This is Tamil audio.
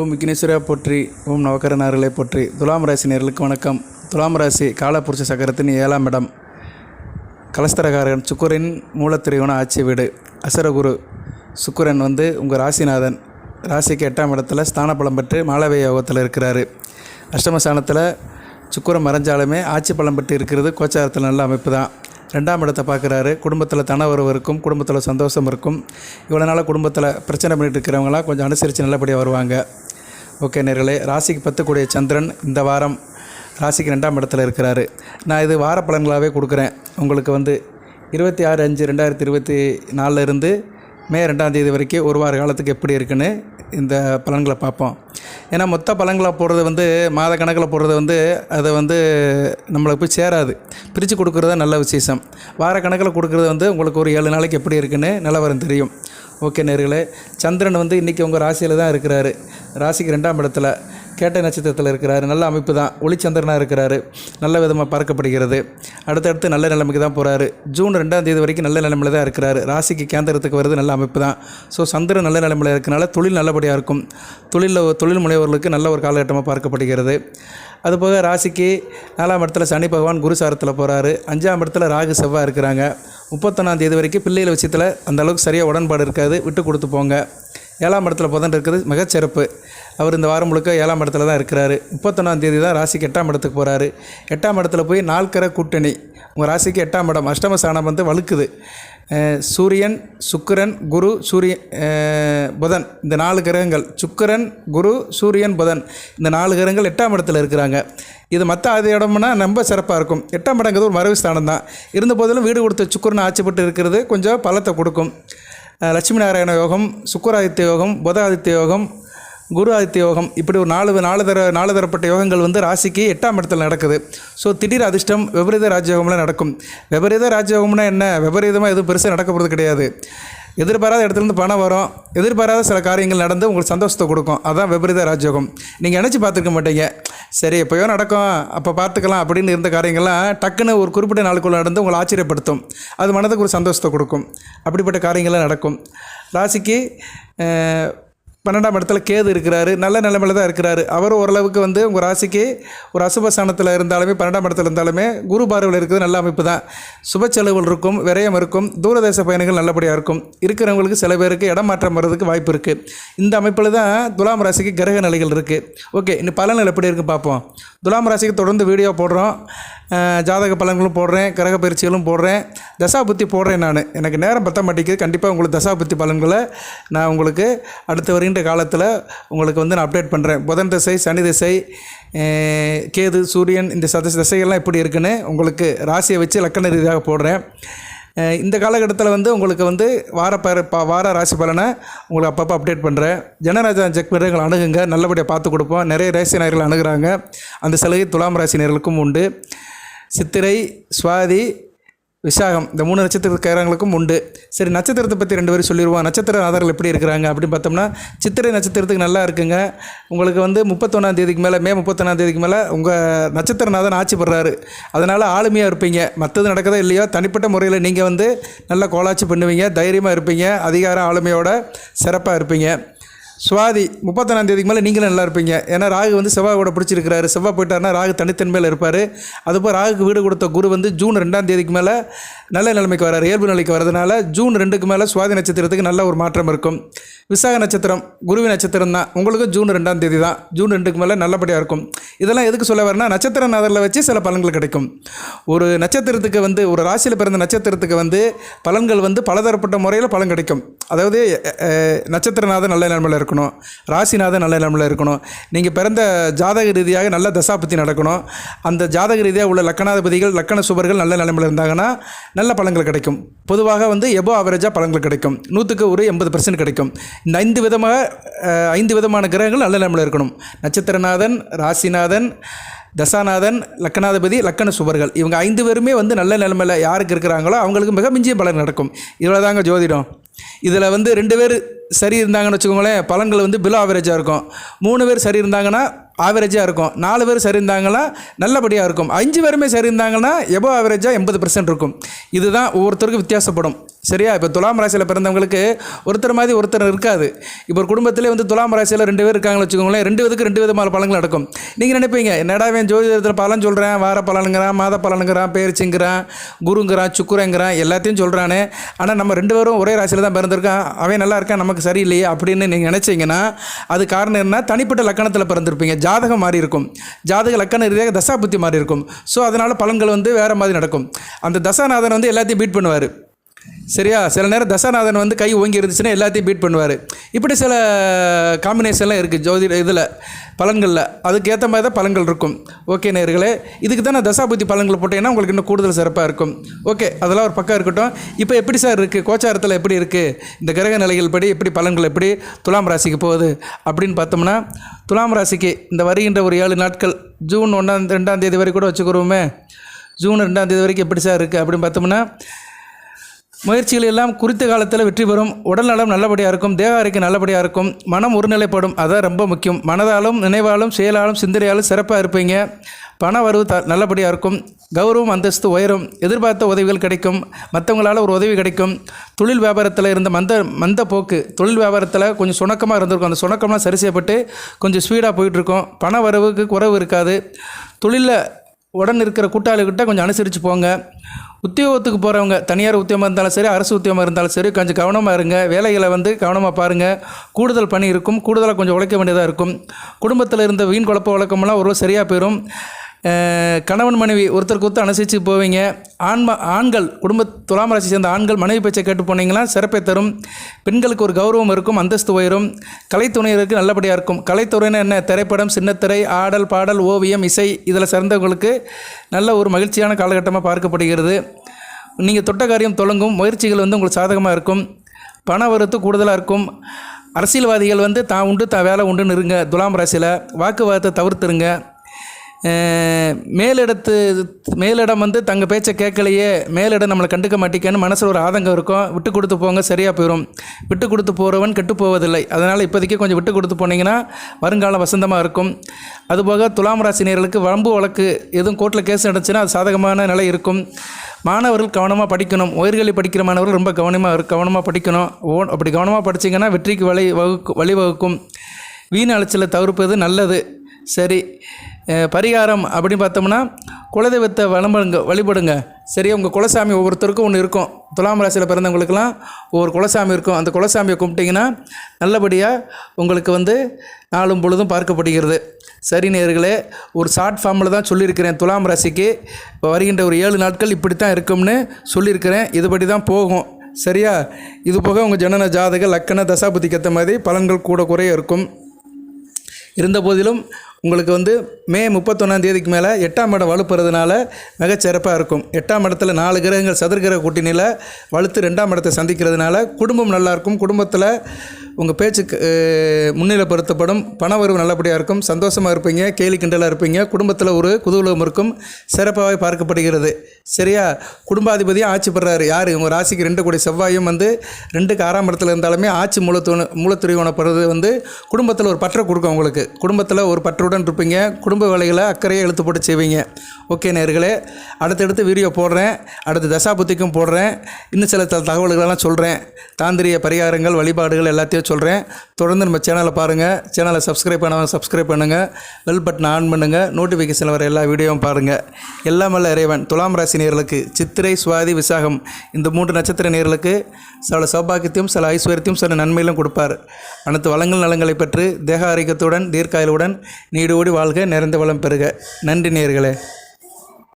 ஓம் விக்னேஸ்வரா போற்றி ஓம் நவக்கரனார்களே போற்றி. துலாம் ராசி நேர்களுக்கு வணக்கம். துலாம் ராசி காலப்புருஷ சக்கரத்தின் ஏழாம் இடம். கலஸ்தரகாரன் சுக்குரின் மூலத்திரிகோண ஆட்சி வீடு. அசரகுரு சுக்குரன் வந்து உங்கள் ராசிநாதன். ராசிக்கு எட்டாம் இடத்துல ஸ்தான பலம் பெற்று மாலவை யோகத்தில் இருக்கிறாரு. அஷ்டமஸ்தானத்தில் ஸ்தானத்தில் மறைஞ்சாலுமே ஆட்சி பலம் பெற்று இருக்கிறது கோச்சாரத்தில் நல்ல அமைப்பு தான் ரெண்டாம் இடத்தை பார்க்குறாரு. குடும்பத்தில் தன இருக்கும் குடும்பத்தில் சந்தோஷம் இருக்கும். இவ்வளோ நாளாக குடும்பத்தில் பிரச்சனை பண்ணிட்டு இருக்கிறவங்களாம் கொஞ்சம் அனுசரித்து நல்லபடியாக வருவாங்க. ஓகே நேர்களே ராசிக்கு பத்துக்கூடிய சந்திரன் இந்த வாரம் ராசிக்கு ரெண்டாம் இடத்துல இருக்கிறாரு. நான் இது வார பலன்களாகவே கொடுக்குறேன். உங்களுக்கு வந்து இருபத்தி ஆறு அஞ்சு ரெண்டாயிரத்தி இருபத்தி நாலுலேருந்து மே ரெண்டாம் தேதி வரைக்கும் ஒரு வார காலத்துக்கு எப்படி இருக்குன்னு இந்த பலன்களை பார்ப்போம். ஏன்னா மொத்த பலன்களை போடுறது வந்து மாத கணக்கில் போடுறது வந்து அதை வந்து நம்மளுக்கு போய் சேராது. பிரித்து கொடுக்குறது தான் நல்ல விசேஷம். வார கணக்கில் கொடுக்குறது வந்து உங்களுக்கு ஒரு ஏழு நாளைக்கு எப்படி இருக்குன்னு நிலவரம் தெரியும். ஓகே நேர்களே சந்திரன் வந்து இன்றைக்கி உங்கள் ராசியில் தான் இருக்கிறாரு. ராசிக்கு ரெண்டாம் இடத்துல கேட்டை நட்சத்திரத்தில் இருக்கிறார். நல்ல அமைப்பு தான் ஒளிச்சந்திரனாக இருக்கிறார். நல்ல விதமாக பார்க்கப்படுகிறது. அடுத்தடுத்து நல்ல நிலைமைக்கு தான் போகிறாரு ஜூன் ரெண்டாம் தேதி வரைக்கும் நல்ல நிலைமையில் தான் இருக்கிறாரு. ராசிக்கு கேந்திரத்துக்கு வருது நல்ல அமைப்பு தான் ஸோ சந்திரன் நல்ல நிலைமையில் இருக்கனால தொழில் நல்லபடியாக இருக்கும். தொழிலில் தொழில் முனைவோர்களுக்கு நல்ல ஒரு காலகட்டமாக பார்க்கப்படுகிறது. அதுபோக ராசிக்கு நாலாம் இடத்துல சனி பகவான் குரு சாரத்தில் போகிறாரு அஞ்சாம் இடத்துல ராகு செவ்வாய் இருக்கிறாங்க. முப்பத்தொன்னாம் தேதி வரைக்கும் பிள்ளைகள் விஷயத்தில் அந்த அளவுக்கு சரியாக உடன்பாடு இருக்காது. விட்டு கொடுத்து போங்க. ஏழாம் இடத்துல புதன் இருக்கிறது மிகச்சிறப்பு அவர் இந்த வாரம் முழுக்க ஏழாம் இடத்துல தான் இருக்கிறாரு. முப்பத்தொன்னாம் தேதி தான் ராசிக்கு எட்டாம் இடத்துக்கு போகிறாரு எட்டாம் இடத்துல போய் நால்கரை கூட்டணி. உங்கள் ராசிக்கு எட்டாம் இடம். அஷ்டம ஸ்தானம் வந்து வலுக்குது சூரியன் சுக்கிரன் குரு சூரியன் புதன். இந்த நாலு கிரகங்கள். சுக்கிரன் குரு சூரியன் புதன். இந்த நாலு கிரகங்கள் எட்டாம் இடத்துல இருக்கிறாங்க. இது மற்ற அது இடம்னா ரொம்ப சிறப்பாக இருக்கும். எட்டாம் இடங்கிறது ஒரு மறைவு ஸ்தானம் தான் இருந்த போதிலும் வீடு கொடுத்த சுக்கரன் ஆட்சிப்பட்டு இருக்கிறது கொஞ்சம் பலத்தை கொடுக்கும். லட்சுமி நாராயண யோகம் சுக்கராதித்ய யோகம் புதாதித்ய யோகம் குரு ஆதித்ய யோகம் இப்படி ஒரு நாலு நாலு தர நாலு தரப்பட்ட யோகங்கள் வந்து ராசிக்கு எட்டாம் இடத்துல நடக்குது. ஸோ திடீர் அதிர்ஷ்டம் விபரீத ராஜயோகம்லாம் நடக்கும். விபரீத ராஜயோகம்னா என்ன? விபரீதமாக எதுவும் பெருசாக நடக்க போகிறது கிடையாது. எதிர்பாராத இடத்துலேருந்து பணம் வரும். எதிர்பாராத சில காரியங்கள் நடந்து உங்களுக்கு சந்தோஷத்தை கொடுக்கும். அதுதான் விபரீத ராஜயோகம். நீங்கள் நினச்சி பார்த்துருக்க மாட்டீங்க. சரி எப்போயோ நடக்கும். அப்போ பார்த்துக்கலாம் அப்படின்னு இருந்த காரியங்கள்லாம் டக்குன்னு ஒரு குறிப்பிட்ட நாளுக்குள்ள நடந்து உங்களை ஆச்சரியப்படுத்தும். அது மனதுக்கு ஒரு சந்தோஷத்தை கொடுக்கும். அப்படிப்பட்ட காரியங்கள்லாம் நடக்கும். ராசிக்கு பன்னெண்டாம் இடத்துல கேது இருக்கிறாரு நல்ல நிலைமையில தான் இருக்கிறாரு. அவர் ஓரளவுக்கு வந்து உங்கள் ராசிக்கு ஒரு அசுபஸ்தானத்தில் இருந்தாலுமே பன்னெண்டாம் இடத்துல இருந்தாலுமே குரு பார்வையில் இருக்கிறது நல்ல அமைப்பு தான். சுப செலவுகள் இருக்கும் விரயம் இருக்கும் தூரதேச பயணங்கள் நல்லபடியாக இருக்கும். இருக்கிறவங்களுக்கு சில பேருக்கு இடம் மாற்றம் வர்றதுக்கு வாய்ப்பு இருக்குது இந்த அமைப்பில் தான் துலாம் ராசிக்கு கிரக நிலைகள் இருக்குது ஓகே இன்னும் பலன்கள் எப்படி இருக்குது பார்ப்போம். துலாம் ராசிக்கு தொடர்ந்து வீடியோ போடுறோம். ஜாதக பலன்களும் போடுறேன் கிரக பயிற்சிகளும் போடுறேன். தசா புத்தி போடுறேன் நான். எனக்கு நேரம் பத்த மாட்டேங்குது. கண்டிப்பாக உங்களுக்கு தசா புத்தி பலன்களை நான் உங்களுக்கு அடுத்து வருகின்ற காலத்தில் உங்களுக்கு வந்து நான் அப்டேட் பண்ணுறேன் புதன் திசை சனி திசை கேது சூரியன் இந்த சத திசைகள்லாம் எப்படி இருக்குன்னு உங்களுக்கு ராசியை வச்சு லக்கண ரீதியாக போடுறேன். இந்த காலகட்டத்தில் வந்து உங்களுக்கு வந்து வார பர ப வார ராசி பலனை உங்களுக்கு அப்பப்போ அப்டேட் பண்ணுறேன் ஜனராஜா செக் பண்ணுறவங்களை அணுகுங்க. நல்லபடியாக பார்த்து கொடுப்போம். நிறைய ராசி நேர்கள் அணுகிறாங்க. அந்த சலுகை துலாம் ராசி நேர்களுக்கும் உண்டு. சித்திரை சுவாதி விசாகம். இந்த மூணு நட்சத்திரக்காரங்களுக்கும் உண்டு. சரி நட்சத்திரத்தை பற்றி ரெண்டு பேரும் சொல்லிடுவோம். நட்சத்திர ஆதாரங்கள் எப்படி இருக்கிறாங்க அப்படின்னு பார்த்தோம்னா சித்திரை நட்சத்திரத்துக்கு நல்லா இருக்குங்க. உங்களுக்கு வந்து முப்பத்தொன்னாம் தேதிக்கு மேலே மே முப்பத்தொன்னாம் தேதிக்கு மேலே உங்கள் நட்சத்திரநாதன் ஆட்சி பெறாரு அதனால் ஆளுமையாக இருப்பீங்க. மற்றது நடக்கதோ இல்லையோ தனிப்பட்ட முறையில் நீங்கள் வந்து நல்லா கோலாட்சி பண்ணுவீங்க. தைரியமாக இருப்பீங்க. அதிகார ஆளுமையோட சிறப்பாக இருப்பீங்க. சுவாதி முப்பத்தொன்னாம் தேதிக்கு மேலே நீங்களும் நல்லா இருப்பீங்க. ஏன்னா ராகு வந்து செவ்வாயோட பிடிச்சிருக்கிறாரு. செவ்வாய் போயிட்டாருன்னா ராகு தனித்தன்மையில் இருப்பார். அதுபோல் ராகுக்கு வீடு கொடுத்த குரு வந்து ஜூன் ரெண்டாம் தேதிக்கு மேலே நல்ல நிலைமைக்கு வராரு. இயல்பு நிலைக்கு வரதுனால ஜூன் ரெண்டுக்கு மேலே சுவாதி நட்சத்திரத்துக்கு நல்ல ஒரு மாற்றம் இருக்கும். விசாக நட்சத்திரம் குருவி நட்சத்திரம் தான். உங்களுக்கும் ஜூன் ரெண்டாம் தேதி தான். ஜூன் ரெண்டுக்கு மேலே நல்லபடியாக இருக்கும். இதெல்லாம் எதுக்கு சொல்ல வரேன்னா நட்சத்திர நாதரில் வச்சு சில பலன்கள் கிடைக்கும். ஒரு நட்சத்திரத்துக்கு வந்து ஒரு ராசியில் பிறந்த நட்சத்திரத்துக்கு வந்து பலன்கள் வந்து பலதரப்பட்ட முறையில் பலன் கிடைக்கும். அதாவது நட்சத்திரநாதன் நல்ல நிலமையில் இருக்கணும். ராசிநாதன் நல்ல நிலமையில் இருக்கணும். நீங்கள் பிறந்த ஜாதக ரீதியாக நல்ல தசாபத்தி நடக்கணும். அந்த ஜாதக ரீதியாக உள்ள லக்கணாதிபதிகள் லக்கண சுபர்கள் நல்ல நிலமையில் இருந்தாங்கன்னா நல்ல பழங்கள் கிடைக்கும். பொதுவாக வந்து எபோ ஆவரேஜாக பழங்கள் கிடைக்கும். நூற்றுக்கு ஒரு எண்பது பர்சன்ட் கிடைக்கும். இந்த ஐந்து விதமாக ஐந்து விதமான கிரகங்கள் நல்ல நிலமையில் இருக்கணும். நட்சத்திரநாதன் ராசிநாதன் தசாநாதன் லக்கணாதிபதி லக்கண சுபர்கள். இவங்க ஐந்து பேருமே வந்து நல்ல நிலமையில் யாருக்கு இருக்கிறாங்களோ அவங்களுக்கு மிக மிஞ்சிய பலன் நடக்கும். இவ்வளோதாங்க ஜோதிடம். இதில் வந்து ரெண்டு பேர் சரி இருந்தாங்கன்னு வச்சுக்கோங்களேன் பலன்கள் வந்து பிலோ ஆவரேஜாக இருக்கும். மூணு பேர் சரி இருந்தாங்கன்னா ஆவரேஜாக இருக்கும். நாலு பேர் சரி இருந்தாங்கன்னா நல்லபடியாக இருக்கும். அஞ்சு பேருமே சரி இருந்தாங்கன்னா எபோ ஆவரேஜாக எண்பது பர்சன்ட் இருக்கும். இதுதான் ஒவ்வொருத்தருக்கும் வித்தியாசப்படும். சரியா? இப்போ துலாம் ராசியில் பிறந்தவங்களுக்கு ஒருத்தர் மாதிரி ஒருத்தர் இருக்காது. இப்போ ஒரு குடும்பத்திலே வந்து துலாம் ராசியில் ரெண்டு பேர் இருக்காங்கன்னு வச்சுக்கோங்களேன் ரெண்டு விதத்துக்கு ரெண்டு விதமான பலங்கள் நடக்கும். நீங்கள் நினைப்பீங்க என்னடா என் ஜோதிடத்தில் பலன் சொல்கிறேன் வார பலனுங்கிறான் மாத பலனுங்கிறான் பேரிச்சுங்கிறான் குருங்கிறான் சுக்குரங்கிறான் எல்லாத்தையும் சொல்கிறானே ஆனால் நம்ம ரெண்டு பேரும் ஒரே ராசியில் தான் பிறந்திருக்கான் அவன் நல்லா இருக்கான் நமக்கு சரியில்லையே அப்படின்னு நீங்கள் நினச்சிங்கன்னா அது காரணம் என்ன தனிப்பட்ட லக்கணத்தில் பிறந்திருப்பீங்க. ஜாதகம் மாறி இருக்கும். ஜாதக லக்கண ரீதியாக தசா புத்தி மாறி இருக்கும். ஸோ அதனால் பலன்கள் வந்து வேறு மாதிரி நடக்கும். அந்த தசாநாதன் வந்து எல்லாத்தையும் பீட் பண்ணுவார். சரியா? சில நேரம் தசாநாதன் வந்து கை ஓங்கி இருந்துச்சுன்னா எல்லாத்தையும் பீட் பண்ணுவார். இப்படி சில காம்பினேஷன்லாம் இருக்குது ஜோதிட இதில் பலன்களில். அதுக்கேற்ற மாதிரி தான் பலன்கள் இருக்கும். ஓகே நேர்களே இதுக்கு தான் நான் தசாபுத்தி பலன்கள் போட்டேன்னா உங்களுக்கு இன்னும் கூடுதல் சிறப்பாக இருக்கும். ஓகே அதெல்லாம் ஒரு பக்கம் இருக்கட்டும். இப்போ எப்படி சார் இருக்குது கோச்சாரத்தில் எப்படி இருக்குது இந்த கிரக நிலைகள் படி எப்படி பலன்கள் எப்படி துலாம் ராசிக்கு போகுது? அப்படின்னு பார்த்தோம்னா துலாம் ராசிக்கு இந்த வருகின்ற ஒரு ஏழு நாட்கள் ஜூன் ஒன்றாம் ரெண்டாம் தேதி வரை கூட வச்சுக்கிறோமே. ஜூன் ரெண்டாம் தேதி வரைக்கும் எப்படி சார் இருக்குது அப்படின்னு பார்த்தோம்னா முயற்சிகள் எல்லாம் குறித்த காலத்தில் வெற்றி பெறும். உடல் நலம் நல்லபடியாக இருக்கும். தேக ஆரோக்கியம் நல்லபடியாக இருக்கும். மனம் ஒருநிலைப்படும். அதான் ரொம்ப முக்கியம். மனதாலும் நினைவாலும் செயலாலும் சிந்தனையாலும் சிறப்பாக இருப்பீங்க. பண வரவு த நல்லபடியாக இருக்கும். கௌரவம் அந்தஸ்து உயரும். எதிர்பார்த்த உதவிகள் கிடைக்கும். மற்றவங்களால் ஒரு உதவி கிடைக்கும். தொழில் வியாபாரத்தில் இருந்த மந்த மந்த போக்கு தொழில் வியாபாரத்தில் கொஞ்சம் சுணக்கமாக இருந்திருக்கும். அந்த சுணக்கம்லாம் சரி செய்யப்பட்டு கொஞ்சம் ஸ்பீடாக போயிட்டுருக்கும் பண வரவுக்கு குறைவு இருக்காது. தொழிலில் உடன் இருக்கிற கூட்டாளிகிட்ட கொஞ்சம் அனுசரித்து போங்க. உத்தியோகத்துக்கு போகிறவங்க தனியார் உத்தியோகமாக இருந்தாலும் சரி அரசு உத்தியோகமாக இருந்தாலும் சரி கொஞ்சம் கவனமாக இருங்க. வேலைகளை வந்து கவனமாக பாருங்கள் கூடுதல் பணி இருக்கும். கூடுதலாக கொஞ்சம் உழைக்க வேண்டியதாக இருக்கும். குடும்பத்தில் இருந்த வீண் குழப்ப வழக்கமெல்லாம் ஒரு சரியாக போயிடும் கணவன் மனைவி ஒருத்தருக்கு ஒருத்தர் அனுசரித்து போவீங்க. ஆண்ம ஆண்கள் குடும்ப துலாம் ராசி சேர்ந்த ஆண்கள் மனைவி பேச்சை கேட்டு போனீங்கன்னா சிறப்பை தரும். பெண்களுக்கு ஒரு கௌரவம் இருக்கும் அந்தஸ்து உயரும். கலைத்துறையினருக்கு நல்லபடியாக இருக்கும். கலைத்துறையினர் என்ன? திரைப்படம் சின்னத்திரை ஆடல் பாடல் ஓவியம் இசை இதில் சிறந்தவங்களுக்கு நல்ல ஒரு மகிழ்ச்சியான காலகட்டமாக பார்க்கப்படுகிறது. நீங்கள் தொட்ட காரியம் தொடங்கும். முயற்சிகள் வந்து உங்களுக்கு சாதகமாக இருக்கும். பண வரத்து கூடுதலாக இருக்கும். அரசியல்வாதிகள் வந்து தான் உண்டு தான் வேலை உண்டுன்னு இருங்க. துலாம் ராசியில் வாக்குவாதத்தை தவிர்த்துருங்க. மேலிடத்து மேலிடம் வந்து தங்க பேச்சை கேட்கலையே மேலிடம் நம்மளை கண்டுக்க மாட்டேங்கன்னு மனசில் ஒரு ஆதங்கம் இருக்கும். விட்டு கொடுத்து போங்க சரியாக போயிடும் விட்டு கொடுத்து போகிறவன் கெட்டு போவதில்லை. அதனால் இப்போதைக்கு கொஞ்சம் விட்டு கொடுத்து போனீங்கன்னா வருங்காலம் வசந்தமாக இருக்கும். அதுபோக துலாம் ராசினியர்களுக்கு வம்பு வழக்கு எதுவும் கோர்ட்டில் கேஸ் நடந்துச்சுன்னா அது சாதகமான நிலை இருக்கும். மாணவர்கள் கவனமாக படிக்கணும். உயர்கல்வி படிக்கிற மாணவர்கள் ரொம்ப கவனமாக இரு- கவனமாக படிக்கணும். ஓ அப்படி கவனமாக படிச்சீங்கன்னா வெற்றிக்கு வழி வகுக்கும் வழிவகுக்கும். வீண் அலைச்சலை தவிர்ப்பது நல்லது. சரி. பரிகாரம் அப்படின்னு பார்த்தோம்னா குலதெய்வத்தை வழிபடுங்க வழிபடுங்க. சரி உங்கள் குலசாமி ஒவ்வொருத்தருக்கும் ஒன்று இருக்கும். துலாம் ராசியில் பிறந்தவங்களுக்கெல்லாம் ஒவ்வொரு குலசாமி இருக்கும். அந்த குலசாமியை கும்பிட்டிங்கன்னா நல்லபடியாக உங்களுக்கு வந்து நாளும் பொழுதும் பார்க்கப்படுகிறது. சரி நேர்களே ஒரு ஷார்ட் ஃபார்மில் தான் சொல்லியிருக்கிறேன். துலாம் ராசிக்கு இப்போ வருகின்ற ஒரு ஏழு நாட்கள் இப்படி தான் இருக்கும்னு சொல்லியிருக்கிறேன். இதுபடி தான் போகும். சரியா? இது போக உங்கள் ஜனன ஜாதக லக்கண தசாபதிக்கு ஏற்ற மாதிரி பலன்கள் கூட குறைய இருக்கும். இருந்த போதிலும் உங்களுக்கு வந்து மே முப்பத்தொன்னாம் தேதிக்கு மேலே எட்டாம் இடம் வலுப்புறதுனால மிகச்சிறப்பாக இருக்கும். எட்டாம் இடத்துல நாலு கிரகங்கள் சதுர்கிரக கூட்டணியில் வலுத்து ரெண்டாம் இடத்தை சந்திக்கிறதுனால குடும்பம் நல்லாயிருக்கும் குடும்பத்தில் உங்கள் பேச்சுக்கு முன்னிலைப்படுத்தப்படும். பண வரவு நல்லபடியாக இருக்கும். சந்தோஷமாக இருப்பீங்க. கேலி கிண்டலாக இருப்பீங்க. குடும்பத்தில் ஒரு குதூகலம் இருக்கும். சிறப்பாகவே பார்க்கப்படுகிறது. சரியா? குடும்பாதிபதியும் ஆட்சி பெறாரு. யார்? உங்கள் ராசிக்கு ரெண்டு கோடி செவ்வாயும் வந்து ரெண்டுக்கு ஆறாம் இடத்துல இருந்தாலுமே ஆட்சி மூலத்துவ மூலத்துறிவனப்படுறது வந்து குடும்பத்தில் ஒரு பற்றை கொடுக்கும் உங்களுக்கு. குடும்பத்தில் ஒரு பற்றுடன் இருப்பீங்க குடும்ப வேலைகளை அக்கறையை எழுத்து போட்டு செய்வீங்க. ஓகே நேர்களே அடுத்தடுத்து வீடியோ போடுறேன். அடுத்து தசாபுத்திக்கும் போடுறேன். இன்னும் சில தகவல்களெல்லாம் சொல்கிறேன் தாந்திரிய பரிகாரங்கள் வழிபாடுகள் எல்லாத்தையும் சொல்கிறேன் தொடர்ந்து நம்ம சேனலை பாருங்கள் சேனலை சப்ஸ்கிரைப் பண்ணவங்க சப்ஸ்கிரைப் பண்ணுங்கள் பெல் பட்டன் ஆன் பண்ணுங்கள் நோட்டிஃபிகேஷன் வர எல்லா வீடியோவும் பாருங்கள் எல்லாம் வல்ல இறைவன். துலாம் ராசி நேர்களுக்கு சித்திரை சுவாதி விசாகம். இந்த மூன்று நட்சத்திர நேர்களுக்கு சில சௌபாக்கியத்தையும் சில ஐஸ்வர்யத்தையும் சில நன்மையிலும் கொடுப்பார். அனைத்து வளங்கள் நலங்களை பெற்று தேக ஆரோக்கியத்துடன் தீர்க்காயலுடன் நீடோடி வாழ்க நிறைந்த வளம் பெறுக. நன்றி நேர்களே